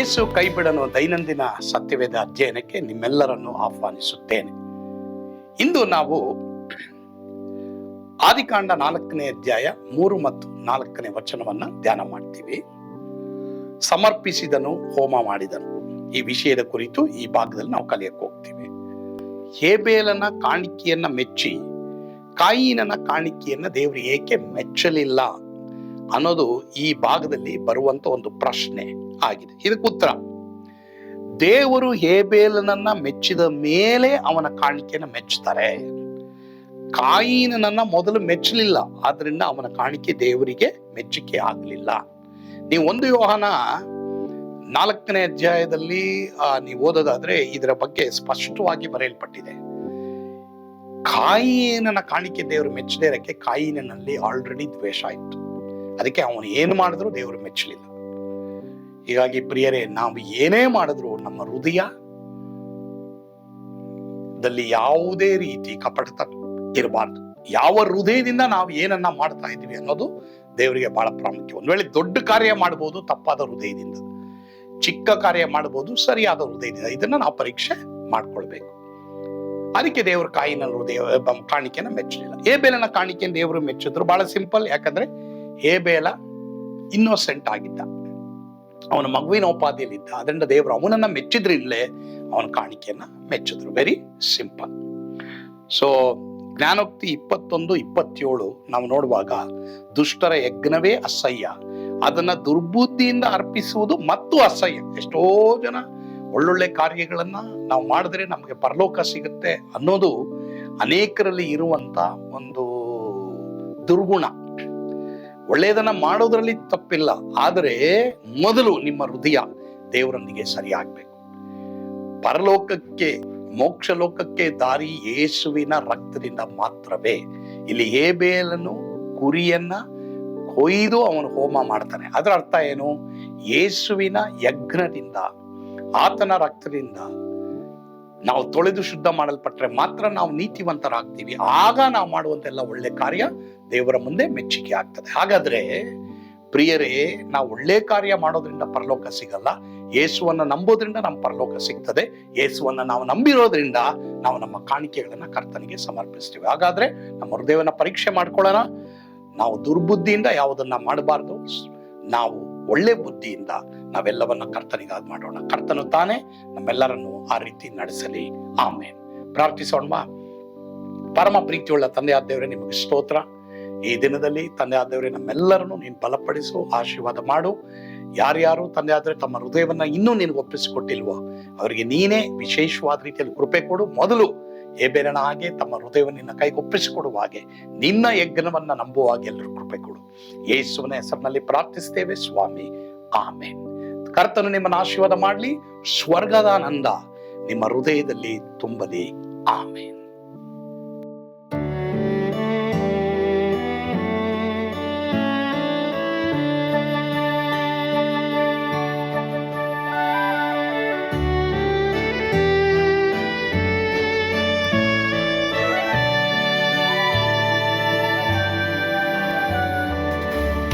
ಯೇಸು ಕೈಬಿಡನು ದೈನಂದಿನ ಸತ್ಯವೇದ ಅಧ್ಯಯನಕ್ಕೆ ನಿಮ್ಮೆಲ್ಲರನ್ನು ಆಹ್ವಾನಿಸುತ್ತೇನೆ. ಇಂದು ನಾವು ಆದಿಕಾಂಡ ನಾಲ್ಕನೇ ಅಧ್ಯಾಯ ಮೂರು ಮತ್ತು ನಾಲ್ಕನೇ ವಚನವನ್ನ ಧ್ಯಾನ ಮಾಡ್ತೀವಿ. ಸಮರ್ಪಿಸಿದನು, ಹೋಮ ಮಾಡಿದನು. ಈ ವಿಷಯದ ಕುರಿತು ಈ ಭಾಗದಲ್ಲಿ ನಾವು ಕಲಿಯಕ್ಕೆ ಹೋಗ್ತೀವಿ. ಹೇಬೇಲನ ಕಾಣಿಕೆಯನ್ನ ಮೆಚ್ಚಿ, ಕಾಯಿನನ ಕಾಣಿಕೆಯನ್ನ ದೇವರು ಏಕೆ ಮೆಚ್ಚಲಿಲ್ಲ ಅನ್ನೋದು ಈ ಭಾಗದಲ್ಲಿ ಬರುವಂತ ಒಂದು ಪ್ರಶ್ನೆ. ಆಗಿದೆ. ಇದಕ್ಕೆ ಉತ್ತರ. ದೇವರು ಹೇಬೇಲನನ್ನ ಮೆಚ್ಚಿದ ಮೇಲೆ ಅವನ ಕಾಣಿಕೆಯನ್ನು ಮೆಚ್ಚುತ್ತಾರೆ ಕಾಯಿನನ್ನ ಮೊದಲು ಮೆಚ್ಚಲಿಲ್ಲ. ಆದ್ರಿಂದ ಅವನ ಕಾಣಿಕೆ ದೇವರಿಗೆ ಮೆಚ್ಚುಗೆ ಆಗಲಿಲ್ಲ. ನೀವು ಒಂದು ಯೋಹನ ನಾಲ್ಕನೇ ಅಧ್ಯಾಯದಲ್ಲಿ ಆ, ನೀವು ಓದೋದಾದ್ರೆ ಇದರ ಬಗ್ಗೆ ಸ್ಪಷ್ಟವಾಗಿ ಬರೆಯಲ್ಪಟ್ಟಿದೆ. ಕಾಯಿನನ ಕಾಣಿಕೆ ದೇವರು ಮೆಚ್ಚದೇ ಇರಕ್ಕೆ ಕಾಯಿನಲ್ಲಿ ಆಲ್ರೆಡಿ ದ್ವೇಷ ಇತ್ತು. ಅದಕ್ಕೆ ಅವನು ಏನು ಮಾಡಿದ್ರು ದೇವರು ಮೆಚ್ಚಲಿಲ್ಲ. ಹೀಗಾಗಿ ಪ್ರಿಯರೇ, ನಾವು ಏನೇ ಮಾಡಿದ್ರು ನಮ್ಮ ಹೃದಯ ದಲ್ಲಿ ಯಾವುದೇ ರೀತಿ ಕಪಟತ ಇರಬಾರ್ದು ಯಾವ ಹೃದಯದಿಂದ ನಾವು ಏನನ್ನ ಮಾಡ್ತಾ ಇದೀವಿ ಅನ್ನೋದು ದೇವರಿಗೆ ಬಹಳ ಪ್ರಾಮುಖ್ಯ. ಒಂದು ವೇಳೆ ದೊಡ್ಡ ಕಾರ್ಯ ಮಾಡಬಹುದು ತಪ್ಪಾದ ಹೃದಯದಿಂದ. ಚಿಕ್ಕ ಕಾರ್ಯ ಮಾಡಬಹುದು ಸರಿಯಾದ ಹೃದಯದಿಂದ. ಇದನ್ನ ನಾವು ಪರೀಕ್ಷೆ ಮಾಡ್ಕೊಳ್ಬೇಕು. ಅದಕ್ಕೆ ದೇವರ ಕಾಯಿನ ಹೃದಯ ಕಾಣಿಕೆನ ಮೆಚ್ಚಲಿಲ್ಲ ಏಬೇಲನ ಕಾಣಿಕೆಯನ್ನು ದೇವರು ಮೆಚ್ಚಿದ್ರು. ಬಹಳ ಸಿಂಪಲ್, ಯಾಕಂದ್ರೆ ಏಬೇಲ ಇನ್ನೋಸೆಂಟ್ ಆಗಿದ್ದ. ಅವನ ಮಗುವಿನ ಉಪಾಧಿಯಲ್ಲಿದ್ದ. ಅದರಿಂದ ದೇವರು ಅವನನ್ನ ಮೆಚ್ಚಿದ್ರಿಂದಲೇ ಅವನ ಕಾಣಿಕೆಯನ್ನ ಮೆಚ್ಚಿದ್ರು. ವೆರಿ ಸಿಂಪಲ್ ಸೊ ಜ್ಞಾನೋಕ್ತಿ ಇಪ್ಪತ್ತೊಂದು, ಇಪ್ಪತ್ತೇಳು ನಾವು ನೋಡುವಾಗ ದುಷ್ಟರ ಯಜ್ಞವೇ ಅಸಹ್ಯ. ಅದನ್ನ ದುರ್ಬುದ್ಧಿಯಿಂದ ಅರ್ಪಿಸುವುದು ಮತ್ತು ಅಸಹ್ಯ. ಎಷ್ಟೋ ಜನ ಒಳ್ಳೊಳ್ಳೆ ಕಾರ್ಯಗಳನ್ನ ನಾವು ಮಾಡಿದ್ರೆ ನಮಗೆ ಪರಲೋಕ ಸಿಗುತ್ತೆ ಅನ್ನೋದು ಅನೇಕರಲ್ಲಿ ಇರುವಂತ ಒಂದು ದುರ್ಗುಣ. ಒಳ್ಳೆಯದನ್ನ ಮಾಡೋದ್ರಲ್ಲಿ ತಪ್ಪಿಲ್ಲ. ಆದರೆ ಮೊದಲು ನಿಮ್ಮ ಹೃದಯ ದೇವರೊಂದಿಗೆ ಸರಿಯಾಗಬೇಕು. ಪರಲೋಕಕ್ಕೆ ಮೋಕ್ಷ ಲೋಕಕ್ಕೆ ದಾರಿ ಯೇಸುವಿನ ರಕ್ತದಿಂದ ಮಾತ್ರವೇ. ಇಲ್ಲಿ ಏಬೇಲನು ಕುರಿಯನ್ನ ಕೊಯ್ದು ಅವನು ಹೋಮ ಮಾಡ್ತಾನೆ. ಅದರ ಅರ್ಥ ಏನು? ಯೇಸುವಿನ ಯಜ್ಞದಿಂದ, ಆತನ ರಕ್ತದಿಂದ ನಾವು ತೊಳೆದು ಶುದ್ಧ ಮಾಡಲ್ಪಟ್ರೆ ಮಾತ್ರ ನಾವು ನೀತಿವಂತರಾಗ್ತೀವಿ. ಆಗ ನಾವು ಮಾಡುವಂತೆಲ್ಲ ಒಳ್ಳೆ ಕಾರ್ಯ ದೇವರ ಮುಂದೆ ಮೆಚ್ಚುಗೆ ಆಗ್ತದೆ. ಹಾಗಾದ್ರೆ ಪ್ರಿಯರೇ, ನಾವು ಒಳ್ಳೆ ಕಾರ್ಯ ಮಾಡೋದ್ರಿಂದ ಪರಲೋಕ ಸಿಗಲ್ಲ. ಯೇಸುವನ್ನು ನಂಬೋದ್ರಿಂದ ನಮ್ಮ ಪರಲೋಕ ಸಿಗ್ತದೆ. ಯೇಸುವನ್ನ ನಾವು ನಂಬಿರೋದ್ರಿಂದ ನಾವು ನಮ್ಮ ಕಾಣಿಕೆಗಳನ್ನು ಕರ್ತನಿಗೆ ಸಮರ್ಪಿಸ್ತೀವಿ. ಹಾಗಾದ್ರೆ ನಮ್ಮ ಹೃದಯವನ್ನ ಪರೀಕ್ಷೆ ಮಾಡ್ಕೊಳ್ಳೋಣ. ನಾವು ದುರ್ಬುದ್ಧಿಯಿಂದ ಯಾವುದನ್ನ ಮಾಡಬಾರ್ದು. ನಾವು ಒಳ್ಳೆ ಬುದ್ಧಿಯಿಂದ ನಾವೆಲ್ಲವನ್ನ ಕರ್ತನಿಗಾಗಿ ಮಾಡೋಣ. ಕರ್ತನು ತಾನೇ ನಮ್ಮೆಲ್ಲರನ್ನು ಆ ರೀತಿ ನಡೆಸಲಿ. ಆಮೇಲೆ ಪ್ರಾರ್ಥಿಸೋಣ ಪರಮ ಪ್ರೀತಿಯುಳ್ಳ ತಂದೆ ಆದ್ದೇವ್ರೆ ನಿಮಗೆ ಸ್ತೋತ್ರ. ಈ ದಿನದಲ್ಲಿ ತಂದೆ ಆದ್ದೇವ್ರೆ ನಮ್ಮೆಲ್ಲರನ್ನು ನೀನು ಬಲಪಡಿಸು, ಆಶೀರ್ವಾದ ಮಾಡು. ಯಾರ್ಯಾರು ತಂದೆ ಆದ್ರೆ ತಮ್ಮ ಹೃದಯವನ್ನ ಇನ್ನೂ ನೀನು ಒಪ್ಪಿಸಿಕೊಟ್ಟಿಲ್ವೋ, ಅವರಿಗೆ ನೀನೇ ವಿಶೇಷವಾದ ರೀತಿಯಲ್ಲಿ ಕೃಪೆ ಕೊಡು. ಮೊದಲು ಏಬೇರನ ಹಾಗೆ ತಮ್ಮ ಹೃದಯವನ್ನು ನಿನ್ನ ಕೈಗೆ ಒಪ್ಪಿಸಿಕೊಡುವ ಹಾಗೆ, ನಿನ್ನ ಯಜ್ಞವನ್ನ ನಂಬುವ ಹಾಗೆ ಎಲ್ಲರೂ ಕೃಪೆ ಕೊಡು. ಯೇಸುವನ ಹೆಸರಿನಲ್ಲಿ ಪ್ರಾರ್ಥಿಸ್ತೇವೆ, ಸ್ವಾಮಿ. ಆಮೇನ್. ಕರ್ತನು ನಿಮ್ಮನ್ನು ಆಶೀರ್ವಾದ ಮಾಡಲಿ. ಸ್ವರ್ಗದ ಆನಂದ ನಿಮ್ಮ ಹೃದಯದಲ್ಲಿ ತುಂಬಲಿ. ಆಮೇನ್.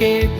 ದಿನಕ್ಕೆ